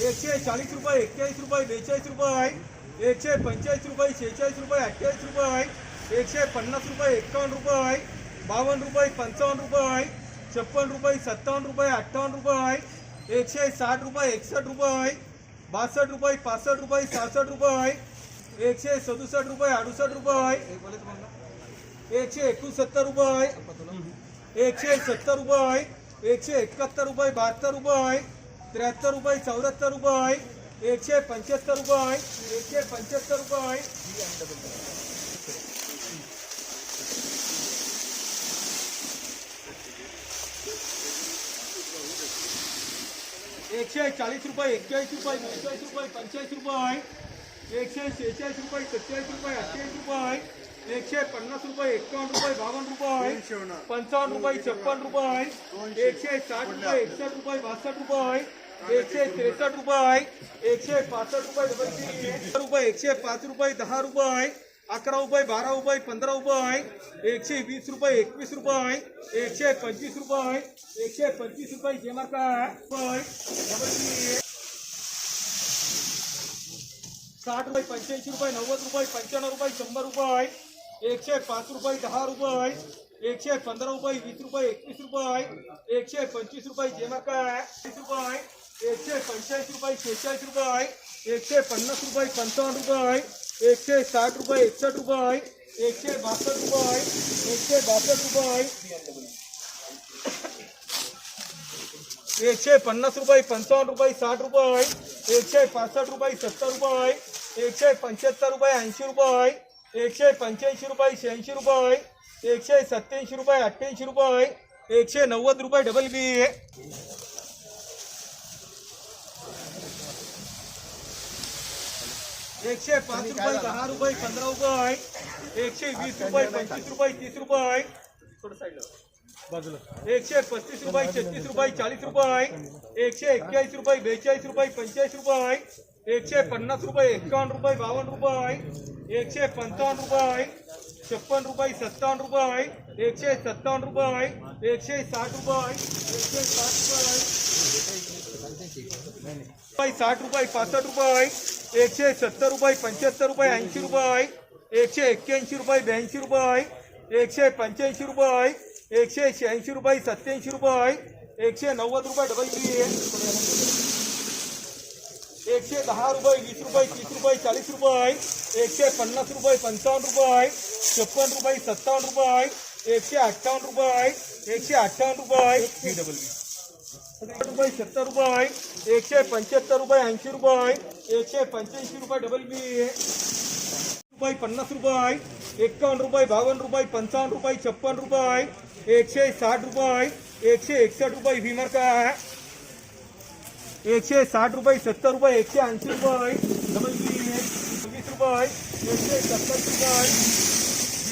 एकशे चाळीस रुपये एक्केचाळीस रुपये बेचाळीस रुपये एकशे पंचेचाळीस रुपये शेहेचाळीस रुपये अठ्ठेचाळीस रुपये एकशे पन्नास रुपये एक्कावन्न रुपये बावन्न रुपये पंचावन्न रुपये छप्पन रुपये सत्तावन्न रुपये अठ्ठावन्न रुपये एकशे साठ रुपये एकसष्ट रुपये बासष्ट रुपये पासष्ट रुपये सहासष्ट रुपये एकशे सदुसष्ट रुपये अडुसष्ट रुपये एकशे एकोणसत्तर रुपये एकशे सत्तर रुपये एकशे एकाहत्तर रुपये बहात्तर रुपये त्र्याहत्तर रुपये चौऱ्याहत्तर रुपये एकशे पंच्याहत्तर रुपये एकशे पंच्याहत्तर रुपये. एकशे चाळीस रुपये एक्केचाळीस रुपये बेचाळीस रुपये पंचेचाळीस रुपये. एकशे शेहेचाळीस रुपये सत्तेचाळीस रुपये अठ्ठेचाळीस रुपये. एकशे पन्नास रुपये एक्कावन्न रुपये बावन्न रुपये. पंचावन्न रुपये छप्पन रुपये. एकशे साठ रुपये एकसष्ट रुपये बासष्ट रुपये. एकशे त्रेसष्ट रुपये एकशे रुपये एकशे अकरा रुपये बारा रुपये रुपये एकशे वीस रुपये एकवीस रुपये एकशे पंचवीस रुपये एकशे पंचवीस रुपये साठ रुपये रुपये नव्वद रुपये रुपये रुपये एकशे रुपये रुपये एकशे रुपये वीस रुपये एकवीस रुपये एकशे रुपये तीस रुपये एकशे पंच्याऐंशी रुपये शेहेचाळीस रुपये एकशे पन्नास रुपये पंचावन्न रुपये एकशे साठ रुपये एकसष्ट रुपये एकशे बासष्ट रुपये एकशे बासष्ट रुपये एकशे पन्नास रुपये पंचावन्न रुपये साठ रुपये एकशे पासष्ट रुपये सत्तर रुपये एकशे पंच्याहत्तर रुपये ऐंशी रुपये एकशे पंच्याऐंशी रुपये शहाऐंशी रुपये एकशे सत्याऐंशी रुपये अठ्ठ्याऐंशी रुपये एकशे नव्वद रुपये डबल बी एकशे पाच रुपये दहा रुपये पंधरा रुपये एकशे वीस रुपये पंचवीस रुपये तीस रुपये थोडं साईडला एकशे पस्तीस रुपये छत्तीस रुपये चाळीस रुपये एकशे एक्केचाळीस रुपये बेचाळीस रुपये पंचेचाळीस रुपये एकशे पन्नास रुपये एक्कावन्न रुपये बावन्न रुपये एकशे पंचावन्न रुपये छप्पन रुपये सत्तावन्न रुपये एकशे सत्तावन्न रुपये एकशे साठ रुपये एकशे साठ रुपये रुपये साठ रुपये पासष्ट रुपये एकशे सत्तर रुपये पंच्याहत्तर रुपये ऐंशी रुपये एकशे एक्क्याऐंशी रुपये ब्याऐंशी रुपये एकशे पंच्याऐंशी रुपये एकशे शहाऐंशी रुपये सत्याऐंशी रुपये एकशे नव्वद रुपये डबल बी एकशे दहा रुपये वीस रुपये तीस रुपये चाळीस रुपये एकशे पन्नास रुपये पंचावन्न रुपये छप्पन रुपये सत्तावन्न रुपये एकशे अठ्ठावन्न रुपये एकशे अठ्ठावन्न रुपये बी डबल बी रुपये सत्तर रुपये एकशे पंच्याहत्तर रुपये ऐंशी रुपये एकशे पंच्याऐंशी रुपये डबल बी रुपये पन्नास रुपये रुपये रुपये रुपये छप्पन रुपये एकशे साठ रुपये एकशे एकसष्ट रुपये काय एकशे साठ रुपये सत्तर रुपये एकशे ऐंशी रुपये डबल बी वीस रुपये एकशे सत्तावीस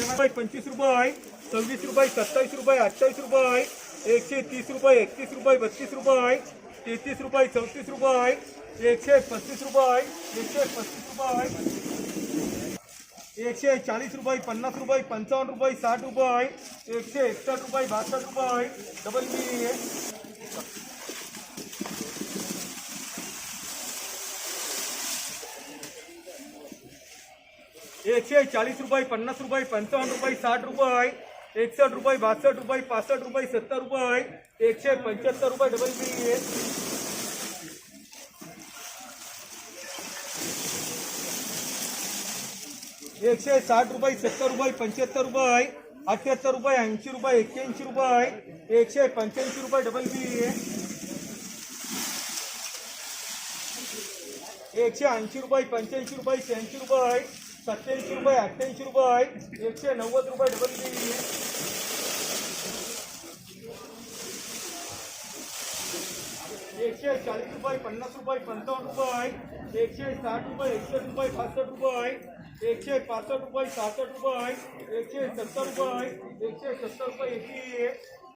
रुपये पंचवीस रुपये सव्वीस रुपये सत्तावीस रुपये अठ्ठावीस रुपये एकशे तीस रुपये एकतीस रुपये बत्तीस रुपये तेहतीस रुपये चौतीस रुपये एकशे पस्तीस रुपये रुपये। रुपये, पन्नास रुपये पंचावन्न रुपये, साठ रुपये एकसष्ट रुपये बासष्ट रुपये, डबल बी एकशे रुपये रुपये रुपये, साठ रुपये रुपये रुपये रुपये, सत्तर रुपये एकशे पंच्याहत्तर रुपये, डबल बी एकशे साठ रुपये, सत्तर रुपये, पंच्याहत्तर रुपये अठ्याहत्तर रुपये, ऐंशी रुपये, एक्क्याऐंशी रुपये एकशे पंच्याऐंशी रुपये डबल बी एकशे ऐंशी रुपये, पंच्याऐंशी रुपये, शहाऐंशी रुपये सत्याऐंशी रुपये, अठ्ठ्याऐंशी रुपये एकशे नव्वद रुपये डबल बी एकशे चाळीस रुपये, पन्नास रुपये, पंचावन्न रुपये एकशे साठ रुपये एकशे रुपये, पासष्ट रुपये एकशे पासष्ट रुपये सहासष्ट रुपये एकशे सत्तर रुपये एकशे सत्तर रुपये एकशे